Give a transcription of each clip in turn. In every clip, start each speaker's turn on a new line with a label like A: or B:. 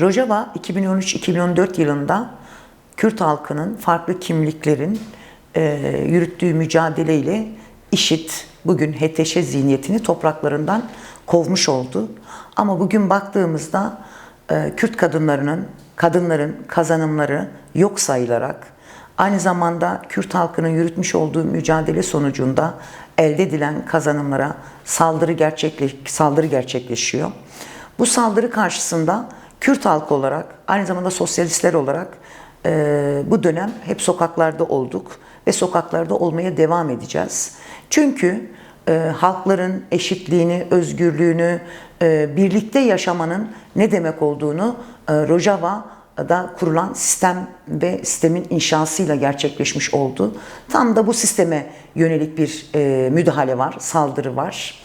A: Rojava 2013-2014 yılında Kürt halkının farklı kimliklerin e, yürüttüğü mücadeleyle IŞİD bugün HTŞ zihniyetini topraklarından kovmuş oldu. Ama bugün baktığımızda e, Kürt kadınlarının, kadınların kazanımları yok sayılarak aynı zamanda Kürt halkının yürütmüş olduğu mücadele sonucunda elde edilen kazanımlara saldırı gerçekleş saldırı gerçekleşiyor. Bu saldırı karşısında Kürt halkı olarak, aynı zamanda sosyalistler olarak e, bu dönem hep sokaklarda olduk ve sokaklarda olmaya devam edeceğiz. Çünkü e, halkların eşitliğini, özgürlüğünü, e, birlikte yaşamanın ne demek olduğunu e, Rojava'da kurulan sistem ve sistemin inşasıyla gerçekleşmiş oldu. Tam da bu sisteme yönelik bir e, müdahale var, saldırı var.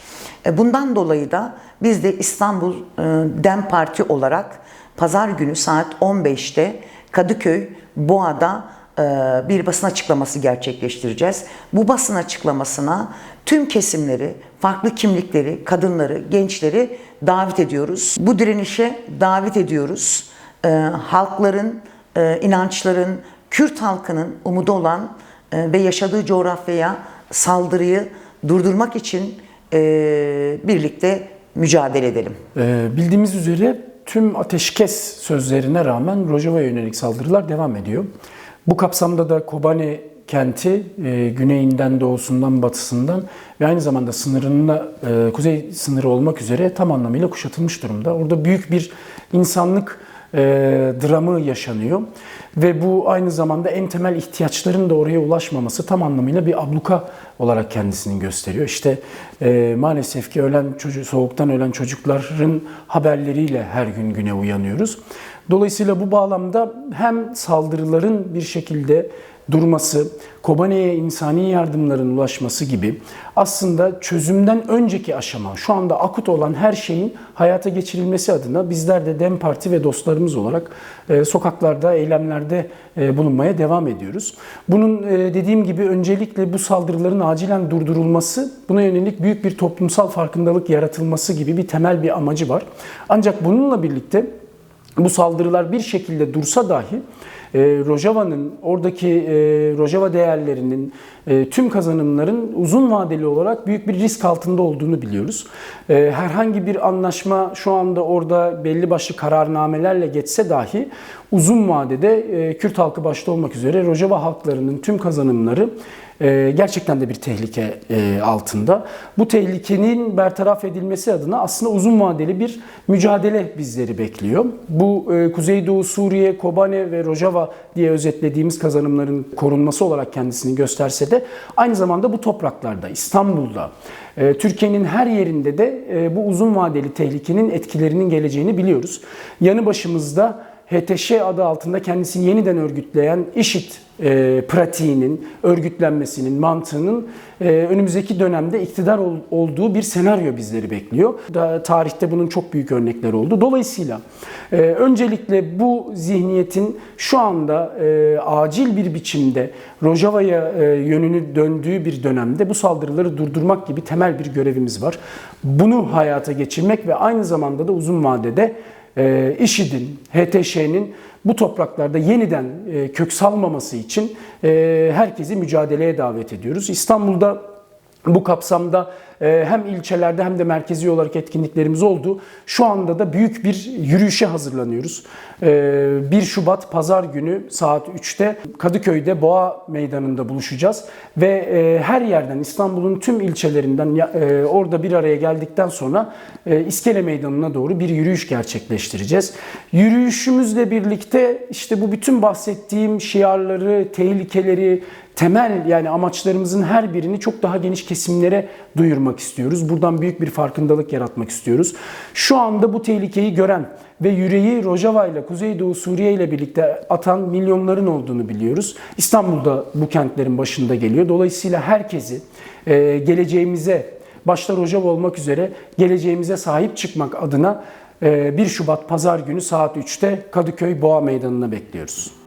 A: E, Bundan dolayı da biz de İstanbul e, Dem Parti olarak pazar günü saat 15'te Kadıköy Boğa'da e, bir basın açıklaması gerçekleştireceğiz. Bu basın açıklamasına tüm kesimleri, farklı kimlikleri, kadınları, gençleri davet ediyoruz. Bu direnişe davet ediyoruz. E, Halkların, e, inançların, Kürt halkının umudu olan ve yaşadığı coğrafyaya saldırıyı durdurmak için birlikte mücadele edelim.
B: Bildiğimiz üzere tüm ateşkes sözlerine rağmen Rojava'ya yönelik saldırılar devam ediyor. Bu kapsamda da Kobane kenti e, güneyinden, doğusundan, batısından ve aynı zamanda sınırında e, kuzey sınırı olmak üzere tam anlamıyla kuşatılmış durumda. Orada büyük bir insanlık e, dramı yaşanıyor ve bu aynı zamanda en temel ihtiyaçların da oraya ulaşmaması tam anlamıyla bir abluka olarak kendisini gösteriyor. İşte e, maalesef ki ölen çocuk, soğuktan ölen çocukların haberleriyle her gün güne uyanıyoruz. Dolayısıyla bu bağlamda hem saldırıların bir şekilde durması, Kobane'ye insani yardımların ulaşması gibi aslında çözümden önceki aşama, şu anda akut olan her şeyin hayata geçirilmesi adına bizler de DEM Parti ve dostlarımız olarak e, sokaklarda, eylemlerde e, bulunmaya devam ediyoruz. Bunun e, dediğim gibi öncelikle bu saldırıların acilen durdurulması, buna yönelik büyük bir toplumsal farkındalık yaratılması gibi bir temel bir amacı var. Ancak bununla birlikte bu saldırılar bir şekilde dursa dahi e, Rojava'nın oradaki e, Rojava değerlerinin e, tüm kazanımların uzun vadeli olarak büyük bir risk altında olduğunu biliyoruz. E, herhangi bir anlaşma şu anda orada belli başlı kararnamelerle geçse dahi uzun vadede e, Kürt halkı başta olmak üzere Rojava halklarının tüm kazanımları e, gerçekten de bir tehlike e, altında. Bu tehlikenin bertaraf edilmesi adına aslında uzun vadeli bir mücadele bizleri bekliyor. Bu e, Kuzeydoğu Suriye, Kobane ve Rojava diye özetlediğimiz kazanımların korunması olarak kendisini gösterse de aynı zamanda bu topraklarda, İstanbul'da, Türkiye'nin her yerinde de bu uzun vadeli tehlikenin etkilerinin geleceğini biliyoruz. Yanı başımızda HTŞ adı altında kendisini yeniden örgütleyen IŞİD e, pratiğinin, örgütlenmesinin, mantığının e, önümüzdeki dönemde iktidar ol, olduğu bir senaryo bizleri bekliyor. Da, tarihte bunun çok büyük örnekleri oldu. Dolayısıyla e, öncelikle bu zihniyetin şu anda e, acil bir biçimde Rojava'ya e, yönünü döndüğü bir dönemde bu saldırıları durdurmak gibi temel bir görevimiz var. Bunu hayata geçirmek ve aynı zamanda da uzun vadede e, IŞİD'in, HTŞ'nin bu topraklarda yeniden e, kök salmaması için e, herkesi mücadeleye davet ediyoruz. İstanbul'da bu kapsamda e, hem ilçelerde hem de merkezi olarak etkinliklerimiz oldu. Şu anda da büyük bir yürüyüşe hazırlanıyoruz. 1 e, Şubat Pazar günü saat 3'te Kadıköy'de Boğa Meydanı'nda buluşacağız. Ve e, her yerden İstanbul'un tüm ilçelerinden orada bir araya geldikten sonra İskele Meydanı'na doğru bir yürüyüş gerçekleştireceğiz. Yürüyüşümüzle birlikte işte bu bütün bahsettiğim şiarları, tehlikeleri, temel yani amaçlarımızın her birini çok daha geniş kesimlere duyurmak istiyoruz. Buradan büyük bir farkındalık yaratmak istiyoruz. Şu anda bu tehlikeyi gören ve yüreği Rojava ile Kuzeydoğu Suriye ile birlikte atan milyonların olduğunu biliyoruz. İstanbul'da bu kentlerin başında geliyor. Dolayısıyla herkesi e, geleceğimize başta Rojava olmak üzere geleceğimize sahip çıkmak adına 1 e, Şubat Pazar günü saat 3'te Kadıköy Boğa Meydanı'na bekliyoruz.